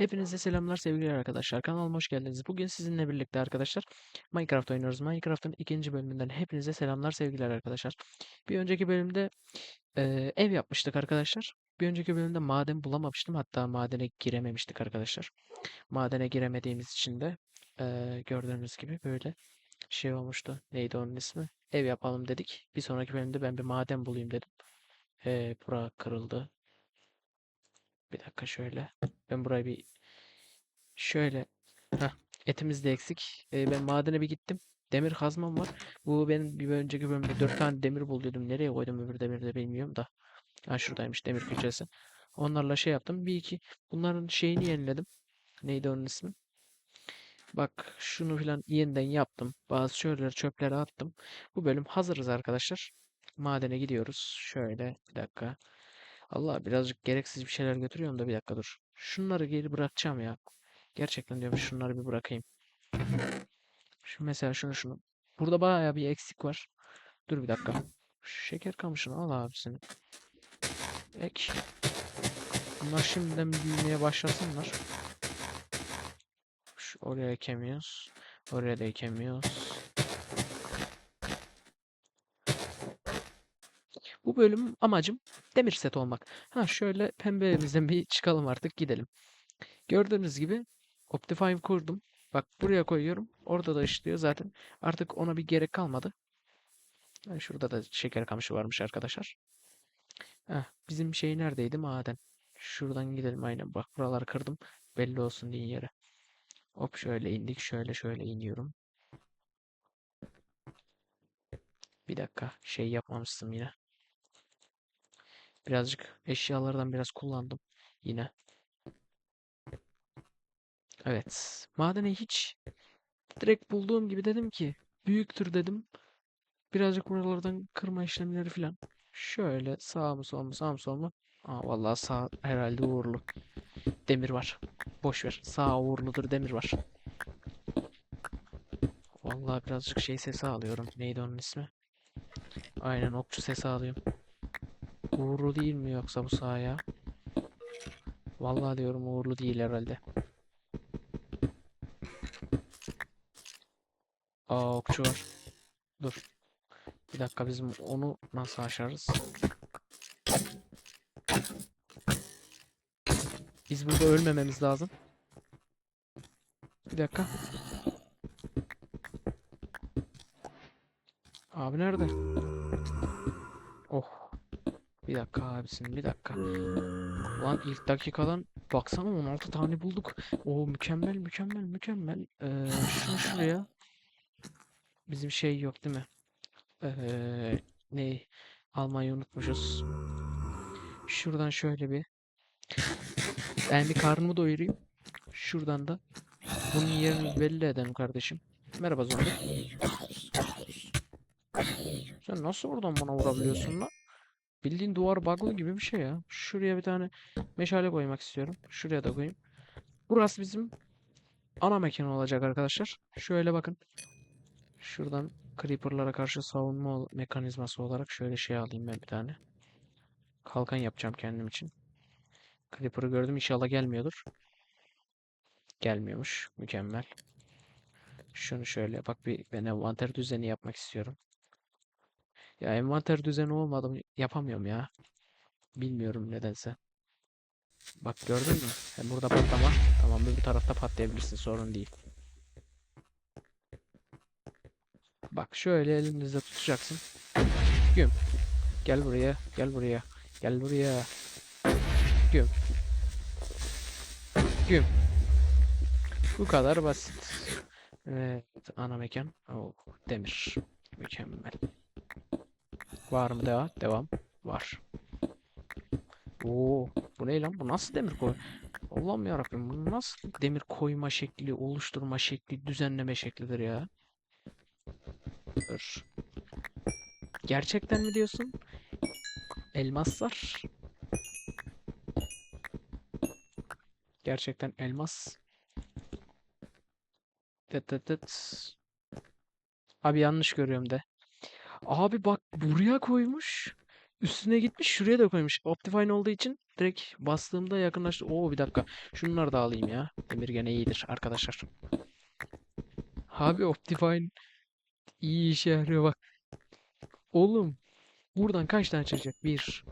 Hepinize selamlar sevgili arkadaşlar. Kanalıma hoş geldiniz. Bugün sizinle birlikte arkadaşlar Minecraft oynuyoruz. Minecraft'ın ikinci bölümünden hepinize selamlar sevgiler arkadaşlar. Bir önceki bölümde eee, ev yapmıştık arkadaşlar. Bir önceki bölümde maden bulamamıştım. Hatta madene girememiştik arkadaşlar. Madene giremediğimiz için de eee, gördüğünüz gibi böyle şey olmuştu. Neydi onun ismi? Ev yapalım dedik. Bir sonraki bölümde ben bir maden bulayım dedim. Eee bura kırıldı. Bir dakika şöyle. Ben burayı bir şöyle. Heh, etimiz de eksik. Ee, ben madene bir gittim. Demir kazmam var. Bu benim bir önceki bölümde 4 tane demir buluyordum. Nereye koydum öbür demiri de bilmiyorum da. Ha şuradaymış demir külçesi. Onlarla şey yaptım. Bir iki bunların şeyini yeniledim. Neydi onun ismi? Bak şunu filan yeniden yaptım. Bazı şöyleleri çöplere attım. Bu bölüm hazırız arkadaşlar. Madene gidiyoruz. Şöyle bir dakika. Allah birazcık gereksiz bir şeyler götürüyorum da bir dakika dur. Şunları geri bırakacağım ya. Gerçekten diyorum şunları bir bırakayım. Şu mesela şunu şunu. Burada bayağı bir eksik var. Dur bir dakika. Şu şeker kamışını al abisini. Ek. Bunlar şimdiden büyümeye başlasınlar. Şu oraya ekemiyoruz. Oraya da ekemiyoruz. Bu bölüm amacım demir set olmak. Ha şöyle pembe evimizden bir çıkalım artık gidelim. Gördüğünüz gibi Optifine kurdum. Bak buraya koyuyorum. Orada da işliyor zaten. Artık ona bir gerek kalmadı. Ha, şurada da şeker kamışı varmış arkadaşlar. Heh, bizim şey neredeydi? Maden. Şuradan gidelim aynen. Bak buraları kırdım. Belli olsun diye yere. Hop şöyle indik. Şöyle şöyle iniyorum. Bir dakika. Şey yapmamıştım yine. Birazcık eşyalardan biraz kullandım. Yine. Evet. Madeni hiç direkt bulduğum gibi dedim ki büyüktür dedim. Birazcık buralardan kırma işlemleri falan. Şöyle sağ mı sol mu sağ mı sol mu? Aa vallahi sağ herhalde uğurlu. Demir var. Boş ver. Sağ uğurludur demir var. Vallahi birazcık şey sesi alıyorum. Neydi onun ismi? Aynen okçu sesi alıyorum. Uğurlu değil mi yoksa bu sağ ya? Vallahi diyorum uğurlu değil herhalde. Aa okçu var. Dur. Bir dakika bizim onu nasıl aşarız? Biz burada ölmememiz lazım. Bir dakika. Abi nerede? Bir dakika abisin bir dakika. Lan ilk dakikadan baksana 16 tane bulduk. O mükemmel mükemmel mükemmel. Ee, şunu şuraya. Bizim şey yok değil mi? Ee, ne? Almayı unutmuşuz. Şuradan şöyle bir. Ben bir karnımı doyurayım. Şuradan da bunun yerini belli edelim kardeşim. Merhaba zombi. Sen nasıl oradan bana vurabiliyorsun lan? Bildiğin duvar bug'lı gibi bir şey ya. Şuraya bir tane meşale koymak istiyorum. Şuraya da koyayım. Burası bizim ana mekan olacak arkadaşlar. Şöyle bakın. Şuradan creeper'lara karşı savunma mekanizması olarak şöyle şey alayım ben bir tane. Kalkan yapacağım kendim için. Creeper'ı gördüm inşallah gelmiyordur. Gelmiyormuş. Mükemmel. Şunu şöyle bak bir ben envanter düzeni yapmak istiyorum. Ya envanter düzeni olmadı mı yapamıyorum ya. Bilmiyorum nedense. Bak gördün mü? Hem burada patlama. Tamam bir tarafta patlayabilirsin sorun değil. Bak şöyle elinizde tutacaksın. Güm. Gel buraya. Gel buraya. Gel buraya. Güm. Güm. Bu kadar basit. Evet. Ana mekan. Oh, demir. Mükemmel. Var mı devam? Devam. Var. Oo, bu ne lan? Bu nasıl demir koy? Allah'ım yarabbim bu nasıl demir koyma şekli, oluşturma şekli, düzenleme şeklidir ya? Dur. Gerçekten mi diyorsun? Elmaslar. Gerçekten elmas. Tıt tıt tıt. Abi yanlış görüyorum de. Abi bak buraya koymuş. Üstüne gitmiş şuraya da koymuş. Optifine olduğu için direkt bastığımda yakınlaştı. Oo bir dakika. Şunları da alayım ya. Demir gene iyidir arkadaşlar. Abi Optifine iyi işe yarıyor bak. Oğlum buradan kaç tane çıkacak? 1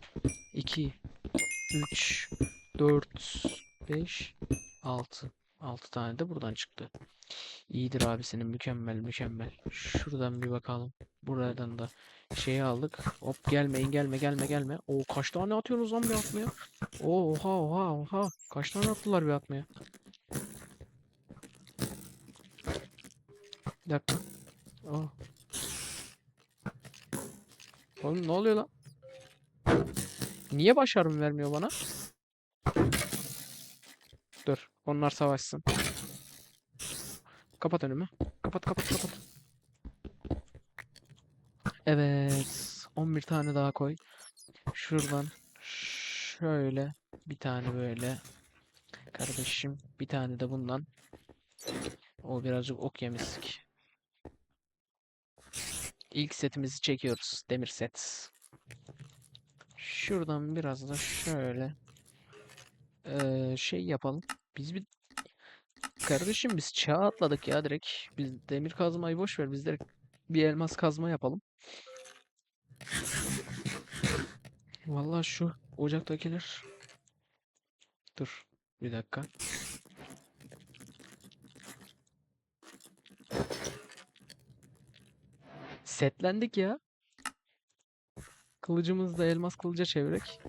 2 3 4 5 6 6 tane de buradan çıktı. İyidir abi senin mükemmel mükemmel. Şuradan bir bakalım. Buradan da şeyi aldık. Hop gelmeyin gelme gelme gelme. O kaç tane atıyorsunuz lan bir atmaya? Oha oha oha. Kaç tane attılar bir atmaya? Bir dakika. Aa. Oğlum ne oluyor lan? Niye başarım vermiyor bana? Dur. Onlar savaşsın. Kapat önümü. Kapat kapat kapat. Evet. 11 tane daha koy. Şuradan şöyle bir tane böyle. Kardeşim bir tane de bundan. O birazcık ok yemiştik. İlk setimizi çekiyoruz. Demir set. Şuradan biraz da şöyle eee, şey yapalım. Biz bir kardeşim biz çağ atladık ya direkt. Biz demir kazmayı boş ver. Biz direkt bir elmas kazma yapalım. Vallahi şu ocaktakiler. Dur bir dakika. Setlendik ya. Kılıcımızı da elmas kılıca çevirerek.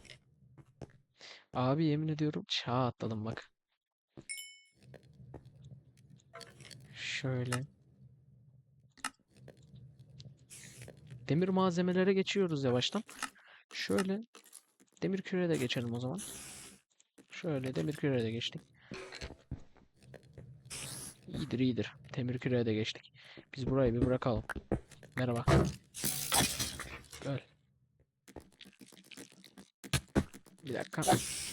Abi yemin ediyorum çağ atladım bak. Şöyle. Demir malzemelere geçiyoruz yavaştan. Şöyle demir küre de geçelim o zaman. Şöyle demir küre de geçtik. İyidir iyidir. Demir küre de geçtik. Biz burayı bir bırakalım. Merhaba. Gel. Bir dakika.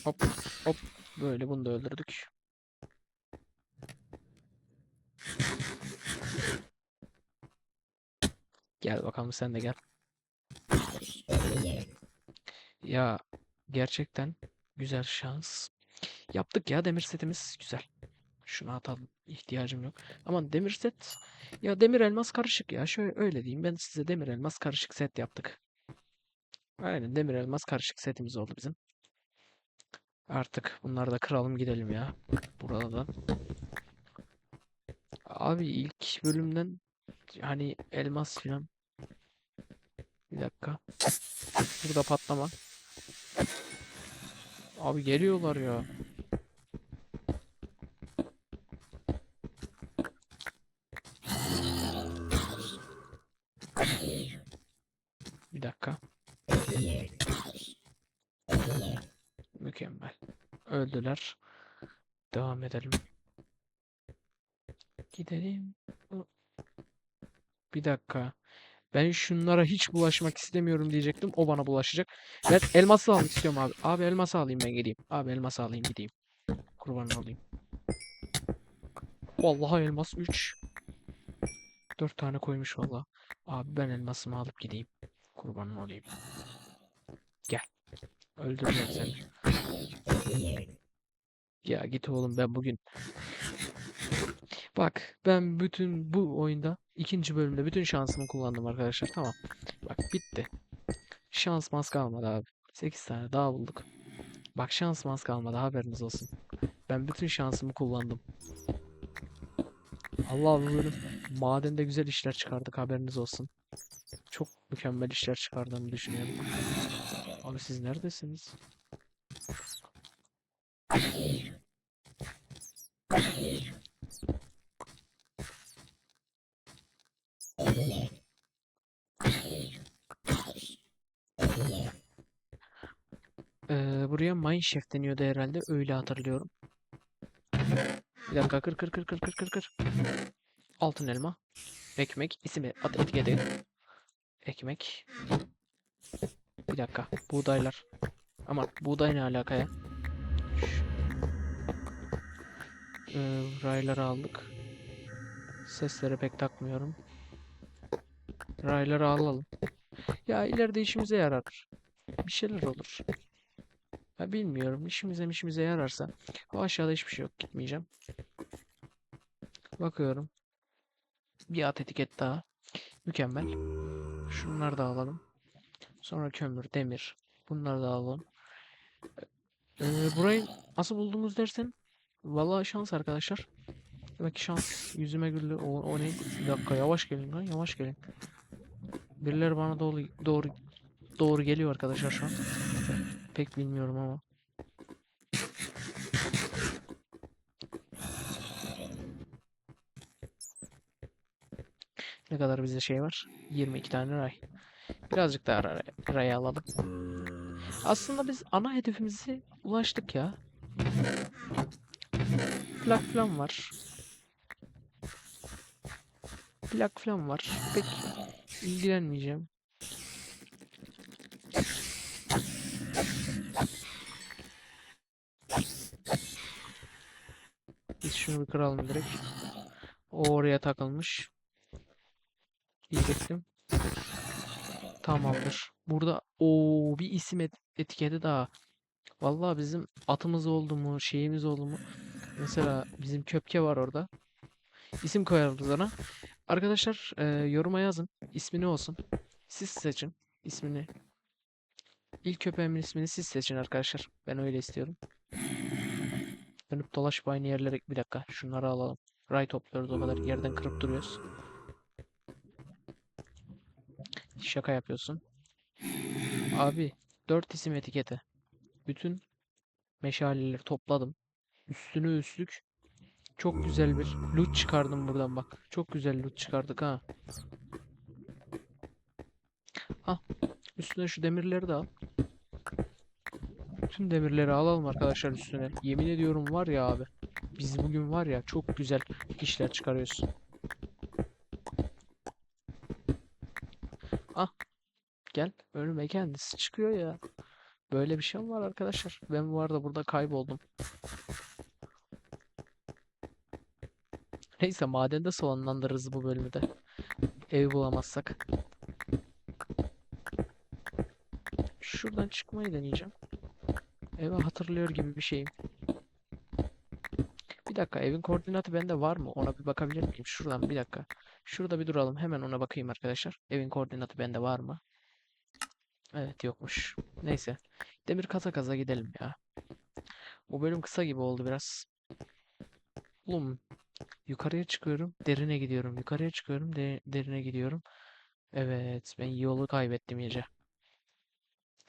Hop hop. Böyle bunu da öldürdük. Gel bakalım sen de gel. Ya gerçekten güzel şans. Yaptık ya demir setimiz güzel. Şunu atalım. ihtiyacım yok. Ama demir set ya demir elmas karışık ya. Şöyle öyle diyeyim. Ben size demir elmas karışık set yaptık. Aynen demir elmas karışık setimiz oldu bizim. Artık bunları da kıralım gidelim ya. Buradan. Abi ilk bölümden hani elmas filan. Bir dakika. Burada patlama. Abi geliyorlar ya. Bir dakika. Mükemmel. Öldüler. Devam edelim. Gidelim. Bir dakika. Ben şunlara hiç bulaşmak istemiyorum diyecektim. O bana bulaşacak. Ben elması almak istiyorum abi. Abi elması alayım ben geleyim. Abi elması alayım gideyim. Kurban olayım. Vallahi elmas 3. 4 tane koymuş vallahi. Abi ben elmasımı alıp gideyim. Kurban olayım. Gel. Öldüreceğim seni. Ya git oğlum ben bugün Bak ben bütün bu oyunda ikinci bölümde bütün şansımı kullandım arkadaşlar. Tamam. Bak bitti. Şans mas kalmadı abi. 8 tane daha bulduk. Bak şans mas kalmadı haberiniz olsun. Ben bütün şansımı kullandım. Allah bu bölüm madende güzel işler çıkardık haberiniz olsun. Çok mükemmel işler çıkardığımı düşünüyorum. Abi siz neredesiniz? Ee, buraya Mineshaft deniyordu herhalde. Öyle hatırlıyorum. Bir dakika kır kır kır kır kır kır kır. Altın elma. Ekmek. İsmi at etiketi. Ekmek. Bir dakika. Buğdaylar. Ama buğday ne alaka ya? Ee, rayları aldık. Sesleri pek takmıyorum. Rayları alalım. Ya ileride işimize yarar. Bir şeyler olur. Ha, bilmiyorum. İşimize işimize yararsa. O aşağıda hiçbir şey yok. Gitmeyeceğim. Bakıyorum. Bir at etiket daha. Mükemmel. Şunları da alalım. Sonra kömür, demir. Bunları da alalım. Ee, burayı nasıl buldunuz dersen. Vallahi şans arkadaşlar. Demek şans yüzüme güldü. O, o ne? Bir dakika yavaş gelin lan yavaş gelin. Birileri bana doğru doğru doğru geliyor arkadaşlar şu an. Pek bilmiyorum ama. Ne kadar bize şey var? 22 tane ray. Birazcık daha ray, ray alalım. Aslında biz ana hedefimize ulaştık ya. Plak falan var. Plak falan var. Pek ilgilenmeyeceğim. Biz şunu bir kıralım direkt. O oraya takılmış. Diyecektim. Tamamdır. Burada o bir isim et- etiketi daha. Vallahi bizim atımız oldu mu, şeyimiz oldu mu? Mesela bizim köpke var orada. İsim koyarız ona. Arkadaşlar e, yoruma yazın. İsmi ne olsun? Siz seçin ismini. İlk köpeğimin ismini siz seçin arkadaşlar. Ben öyle istiyorum. Dönüp dolaşıp aynı yerlere bir dakika. Şunları alalım. Ray topluyoruz o kadar yerden kırıp duruyoruz. Şaka yapıyorsun. Abi 4 isim etiketi. Bütün meşaleleri topladım. Üstüne üstlük çok güzel bir loot çıkardım buradan bak. Çok güzel loot çıkardık ha. Ha. Üstüne şu demirleri de al. Tüm demirleri alalım arkadaşlar üstüne. Yemin ediyorum var ya abi. Biz bugün var ya çok güzel işler çıkarıyoruz. Ah. Gel. Önüme kendisi çıkıyor ya. Böyle bir şey mi var arkadaşlar? Ben bu arada burada kayboldum. Neyse madende sonlandırırız bu bölümü de. Evi bulamazsak. Şuradan çıkmayı deneyeceğim. Evi hatırlıyor gibi bir şeyim. Bir dakika evin koordinatı bende var mı? Ona bir bakabilir miyim? Şuradan bir dakika. Şurada bir duralım. Hemen ona bakayım arkadaşlar. Evin koordinatı bende var mı? Evet yokmuş. Neyse. Demir kaza kaza gidelim ya. Bu bölüm kısa gibi oldu biraz. Oğlum yukarıya çıkıyorum. Derine gidiyorum. Yukarıya çıkıyorum. De derine gidiyorum. Evet ben yolu kaybettim iyice.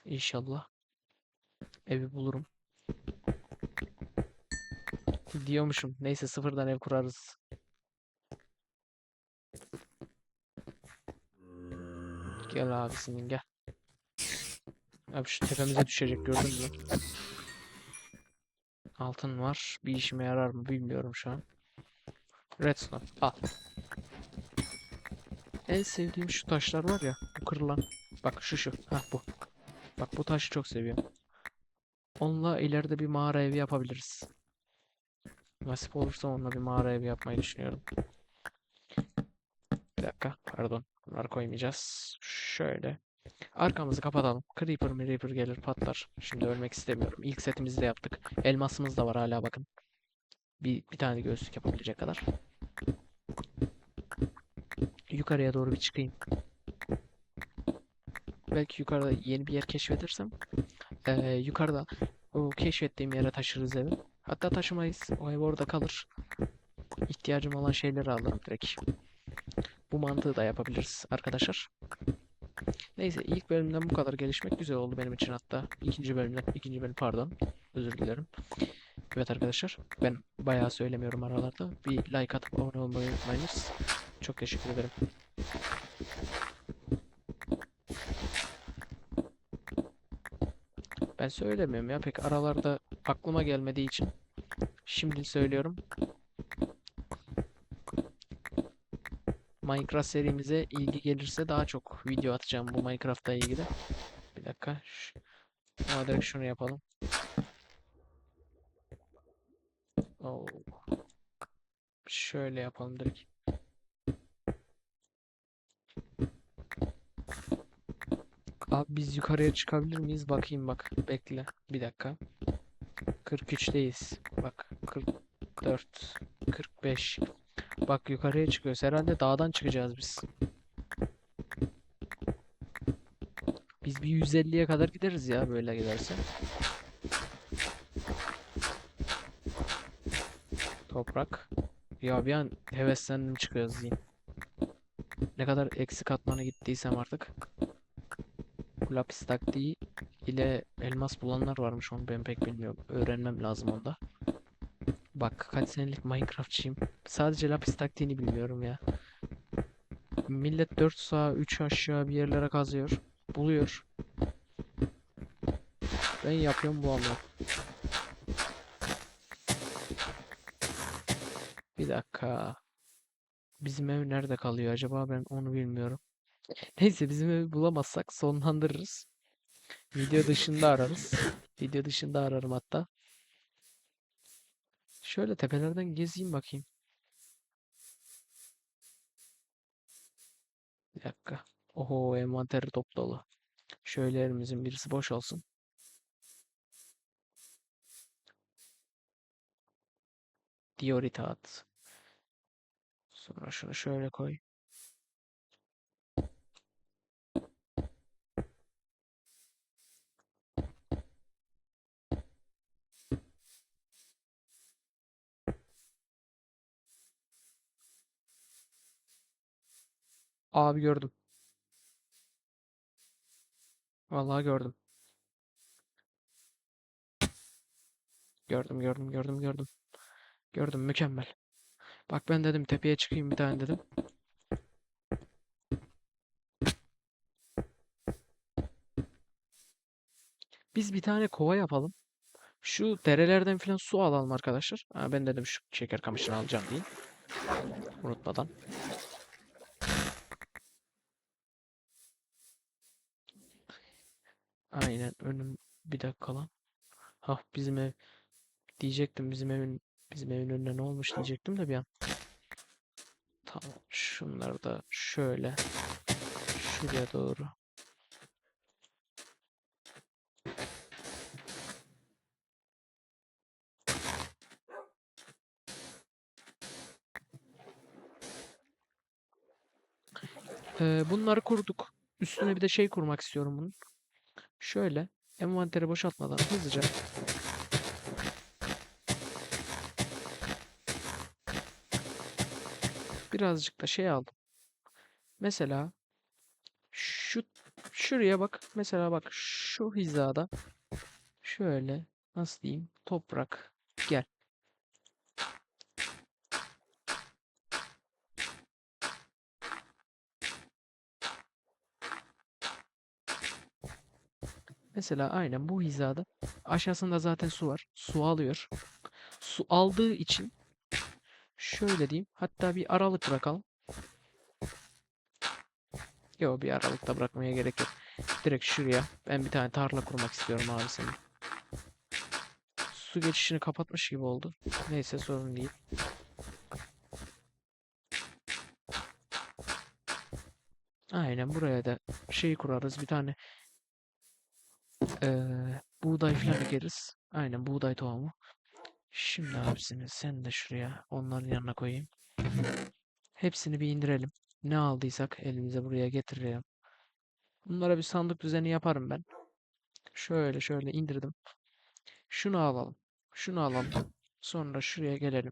İnşallah. Evi bulurum. Diyormuşum. Neyse sıfırdan ev kurarız. Gel abisinin gel. Abi şu tepemize düşecek gördün mü? Altın var. Bir işime yarar mı bilmiyorum şu an. Redstone al. En sevdiğim şu taşlar var ya. Bu kırılan. Bak şu şu. Ha bu. Bak bu taşı çok seviyorum. Onunla ileride bir mağara evi yapabiliriz. Nasip olursa onunla bir mağara evi yapmayı düşünüyorum. Bir dakika. Pardon. Bunları koymayacağız. Şöyle. Arkamızı kapatalım. Creeper mi Reaper gelir patlar. Şimdi ölmek istemiyorum. İlk setimizi de yaptık. Elmasımız da var hala bakın. Bir, bir tane göğüslük yapabilecek kadar. Yukarıya doğru bir çıkayım. Belki yukarıda yeni bir yer keşfedersem eee, yukarıda o keşfettiğim yere taşırız evi. Hatta taşımayız. O ev orada kalır. İhtiyacım olan şeyleri alırım direkt. Bu mantığı da yapabiliriz arkadaşlar. Neyse ilk bölümden bu kadar gelişmek güzel oldu benim için hatta. ikinci bölümden, ikinci bölüm pardon. Özür dilerim. Evet arkadaşlar ben bayağı söylemiyorum aralarda. Bir like atıp abone olmayı unutmayınız. Çok teşekkür ederim. Ben söylemiyorum ya pek aralarda aklıma gelmediği için. Şimdi söylüyorum. Minecraft serimize ilgi gelirse daha çok video atacağım bu Minecraft'la ilgili. Bir dakika. Ama şunu yapalım. Oo. Şöyle yapalım direkt. Abi biz yukarıya çıkabilir miyiz? Bakayım bak. Bekle. Bir dakika. 43'teyiz. Bak 44, 45. Bak yukarıya çıkıyoruz. Herhalde dağdan çıkacağız biz. Biz bir 150'ye kadar gideriz ya böyle giderse. Toprak. Ya bir an heveslendim çıkıyoruz diyeyim. Ne kadar eksi katmana gittiysem artık. Lapis taktiği ile elmas bulanlar varmış onu ben pek bilmiyorum. Öğrenmem lazım onda. Bak kaç senelik Minecraftçıyım. Sadece lapis taktiğini bilmiyorum ya. Millet 4 sağa 3 aşağı bir yerlere kazıyor. Buluyor. Ben yapıyorum bu ama. Bir dakika. Bizim ev nerede kalıyor acaba ben onu bilmiyorum. Neyse bizim evi bulamazsak sonlandırırız. Video dışında ararız. Video dışında ararım hatta. Şöyle tepelerden gezeyim bakayım. Bir dakika. Oho envanteri top dolu. Şöyle elimizin birisi boş olsun. Diorite at. Sonra şunu şöyle koy. Abi gördüm. Vallahi gördüm. Gördüm gördüm gördüm gördüm. Gördüm mükemmel. Bak ben dedim tepeye çıkayım bir tane dedim. Biz bir tane kova yapalım. Şu derelerden falan su alalım arkadaşlar. Ha, ben dedim şu şeker kamışını alacağım diye. Unutmadan. Aynen önüm bir dakika lan. Hah bizim ev diyecektim bizim evin bizim evin önüne ne olmuş diyecektim de bir an. Tamam şunları da şöyle şuraya doğru. Ee, bunları kurduk. Üstüne bir de şey kurmak istiyorum bunun. Şöyle envanteri boşaltmadan hızlıca birazcık da şey aldım. Mesela şu şuraya bak. Mesela bak şu hizada şöyle nasıl diyeyim toprak gel. Mesela aynen bu hizada aşağısında zaten su var. Su alıyor. Su aldığı için şöyle diyeyim. Hatta bir aralık bırakalım. Yok bir aralıkta bırakmaya gerek yok. Direkt şuraya. Ben bir tane tarla kurmak istiyorum abi senin. Su geçişini kapatmış gibi oldu. Neyse sorun değil. Aynen buraya da şey kurarız. Bir tane eee, buğday falan ekeriz. Aynen buğday tohumu. Şimdi abisini sen de şuraya onların yanına koyayım. Hepsini bir indirelim. Ne aldıysak elimize buraya getirelim. Bunlara bir sandık düzeni yaparım ben. Şöyle şöyle indirdim. Şunu alalım. Şunu alalım. Sonra şuraya gelelim.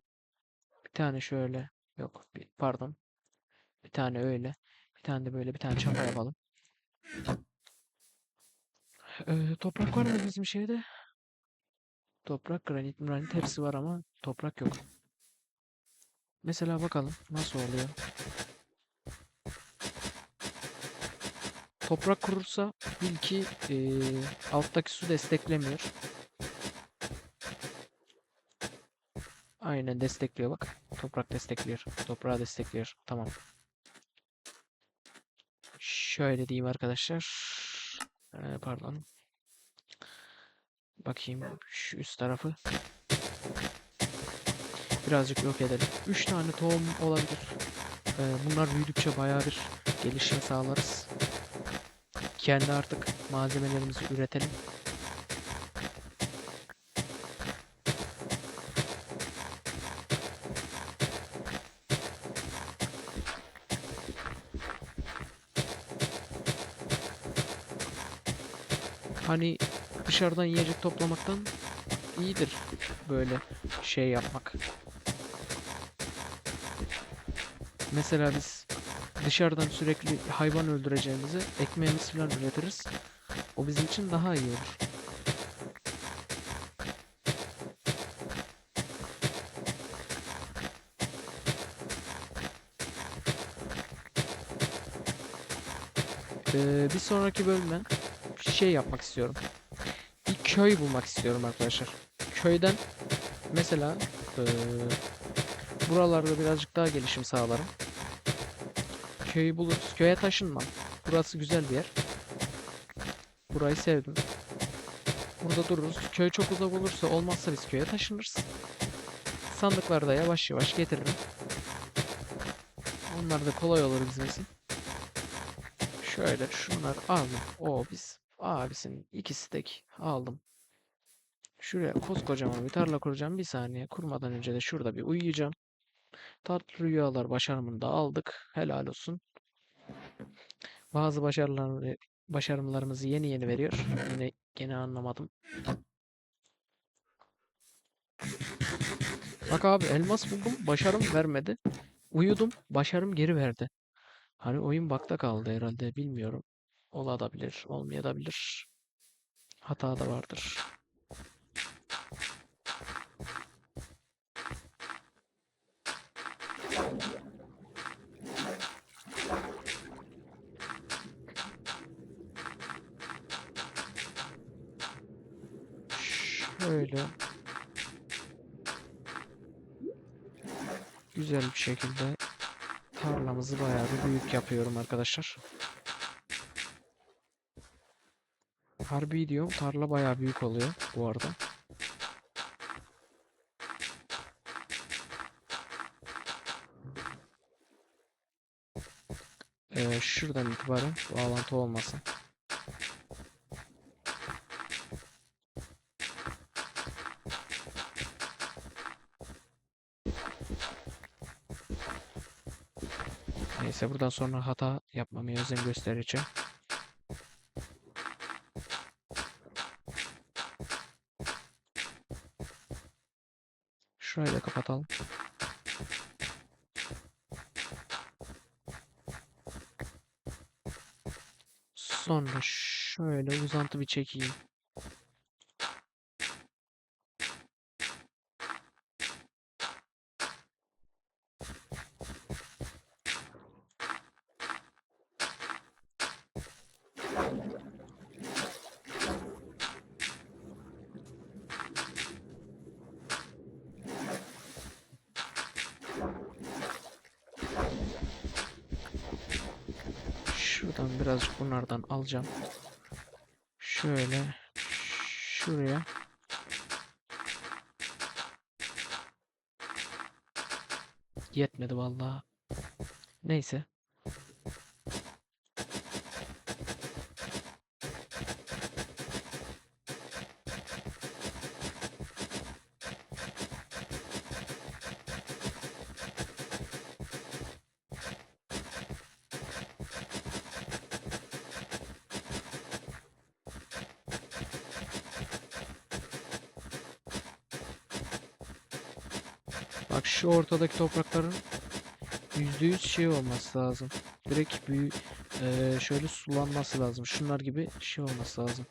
Bir tane şöyle. Yok. Bir, pardon. Bir tane öyle. Bir tane de böyle bir tane çapa yapalım. Ee, toprak var mı bizim şeyde? Toprak, granit, granit hepsi var ama toprak yok. Mesela bakalım nasıl oluyor. Toprak kurursa bil ki eee, alttaki su desteklemiyor. Aynen destekliyor bak. Toprak destekliyor. Toprağı destekliyor. Tamam. Şöyle diyeyim arkadaşlar. Ee, pardon. Bakayım şu üst tarafı. Birazcık yok edelim. 3 tane tohum olabilir. Ee, bunlar büyüdükçe bayağı bir gelişim sağlarız. kendi artık malzemelerimizi üretelim. Hani dışarıdan yiyecek toplamaktan iyidir böyle şey yapmak. Mesela biz dışarıdan sürekli hayvan öldüreceğimizi ekmeğimiz falan üretiriz. O bizim için daha iyi olur. Ee, bir sonraki bölüme şey yapmak istiyorum. Bir köy bulmak istiyorum arkadaşlar. Köyden mesela eee, buralarda birazcık daha gelişim sağlarım. Köyü buluruz. Köye taşınmam. Burası güzel bir yer. Burayı sevdim. Burada dururuz. Köy çok uzak olursa olmazsa biz köye taşınırız. Sandıkları da yavaş yavaş getiririm. Onlar da kolay olur bizim için. Şöyle şunları aldım. O biz abisinin ikisi tek aldım. Şuraya koskocaman bir tarla kuracağım. Bir saniye kurmadan önce de şurada bir uyuyacağım. Tatlı rüyalar başarımını da aldık. Helal olsun. Bazı başarılar, başarımlarımızı yeni yeni veriyor. Yine gene anlamadım. Bak abi elmas buldum. Başarım vermedi. Uyudum. Başarım geri verdi. Hani oyun bakta kaldı herhalde. Bilmiyorum. Olabilir, olmayabilir. Hata da vardır. Şöyle güzel bir şekilde tarlamızı bayağı bir büyük yapıyorum arkadaşlar. Harbi diyorum tarla bayağı büyük oluyor bu arada. Ee, şuradan itibaren bağlantı olmasın. Neyse buradan sonra hata yapmamaya özen göstereceğim. Şurayı da kapatalım. Sonra şöyle uzantı bir çekeyim. Şuradan birazcık bunlardan alacağım. Şöyle şuraya. Yetmedi vallahi. Neyse. Ortadaki toprakların %100 şey olması lazım. Direkt büyü eee, şöyle sulanması lazım. Şunlar gibi şey olması lazım.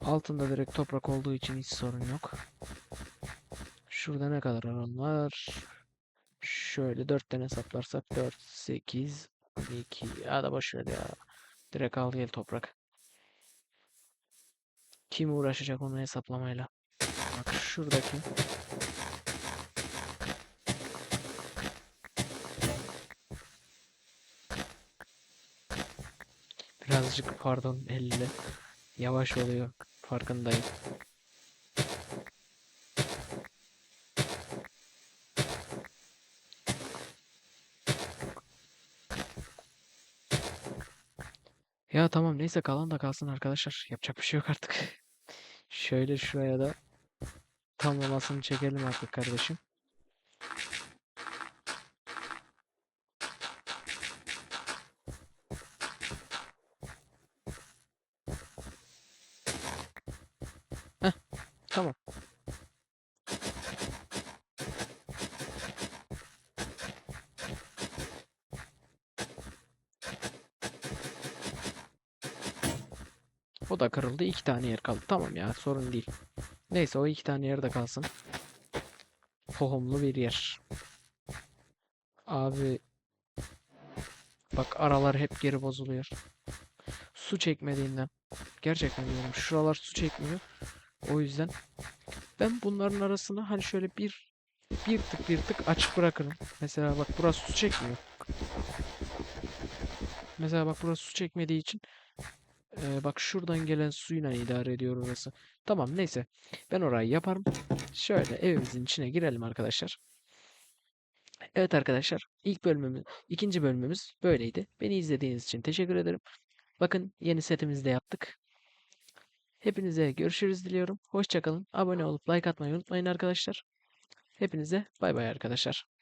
Altında direkt toprak olduğu için hiç sorun yok. Şurada ne kadar alan var? Şöyle 4 tane hesaplarsak 4, 8, 12. Ya da boş ver ya. Direkt al gel toprak. Kim uğraşacak onu hesaplamayla? Bak şuradaki. birazcık pardon elle yavaş oluyor. Farkındayım. Ya tamam neyse kalan da kalsın arkadaşlar. Yapacak bir şey yok artık. Şöyle şuraya da tamlamasını çekelim artık kardeşim. Heh, tamam. O da kırıldı. iki tane yer kaldı. Tamam ya sorun değil. Neyse o iki tane yerde kalsın. Tohumlu bir yer. Abi bak aralar hep geri bozuluyor. Su çekmediğinden. Gerçekten diyorum. Şuralar su çekmiyor. O yüzden ben bunların arasını hani şöyle bir bir tık bir tık açık bırakırım. Mesela bak burası su çekmiyor. Mesela bak burası su çekmediği için ee, bak şuradan gelen suyla idare ediyor orası. Tamam neyse. Ben orayı yaparım. Şöyle evimizin içine girelim arkadaşlar. Evet arkadaşlar. ilk bölümümüz, ikinci bölümümüz böyleydi. Beni izlediğiniz için teşekkür ederim. Bakın yeni setimizi de yaptık. Hepinize görüşürüz diliyorum. Hoşçakalın. Abone olup like atmayı unutmayın arkadaşlar. Hepinize bay bay arkadaşlar.